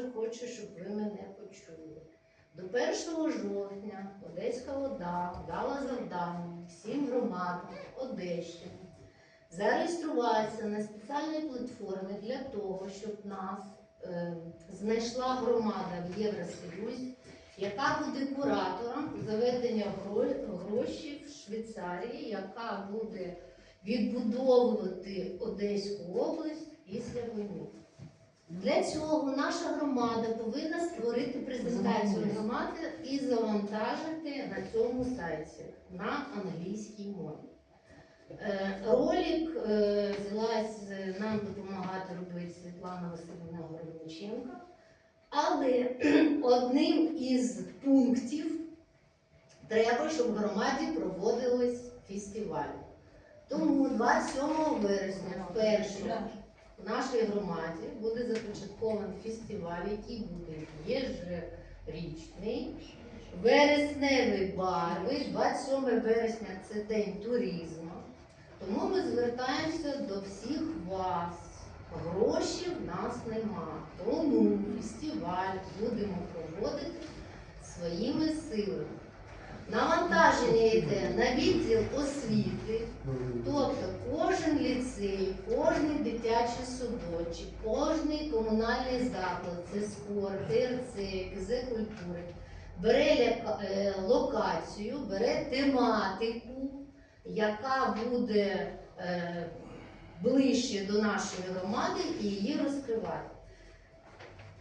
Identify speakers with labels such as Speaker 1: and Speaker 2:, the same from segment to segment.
Speaker 1: дуже хочу, щоб ви мене почули. До 1 жовтня Одеська вода дала завдання всім громадам Одещини зареєструватися на спеціальній платформі для того, щоб нас е, знайшла громада в Євросоюзі, яка буде куратором заведення гро- грошей в Швейцарії, яка буде відбудовувати Одеську область після війни. Для цього наша громада повинна створити презентацію громади і завантажити на цьому сайті на англійській мові. Е, Ролик е, взялась е, нам допомагати робити Світлана Васильівна Городниченко, але одним із пунктів треба, щоб в громаді проводились фестивалі. Тому 27 вересня вперше в нашій громаді буде започаткований фестиваль, який буде єжерічний, вересневий барви, 27 вересня це день туризму. Тому ми звертаємося до всіх вас. Грошей в нас нема. Тому фестиваль будемо проводити своїми силами. Навантаження йде на відділ освіти, тобто кожен ліцей, кожен дитячий садочок, кожен комунальний заклад, це спорт, ТРЦ, КЗ культури, бере е, локацію, бере тематику, яка буде е, ближче до нашої громади і її розкривати.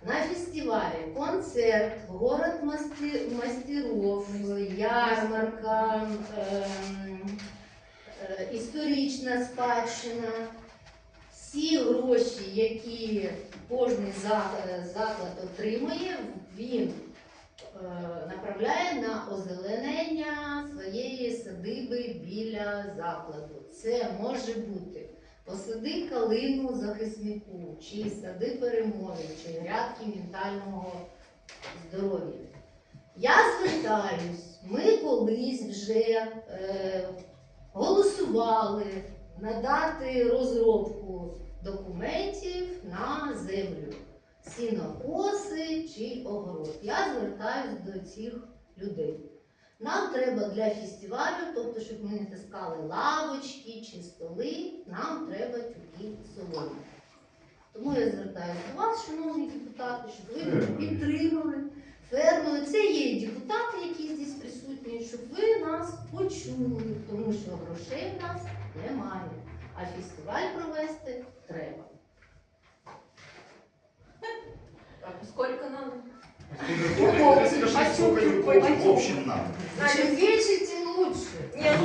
Speaker 1: На фестивалі концерт, город мастеров, ярмарка, ем, е, історична спадщина. Всі гроші, які кожен заклад отримує, він е, направляє на озеленення своєї садиби біля закладу. Це може бути посади калину захиснику, чи сади перемоги, чи грядки ментального здоров'я. Я звертаюсь, ми колись вже е, голосували надати розробку документів на землю, сінокоси чи огород. Я звертаюсь до цих людей. Нам треба для фестивалю, тобто, щоб ми не таскали лавочки чи столи, нам треба тюки соломи. Тому я звертаюся до вас, шановні депутати, щоб ви підтримали. Фермери, це є почули, тому що грошей в нас немає, а фестиваль провести треба.
Speaker 2: Так, сколько надо?
Speaker 1: Чем меньше, тем лучше. Нет,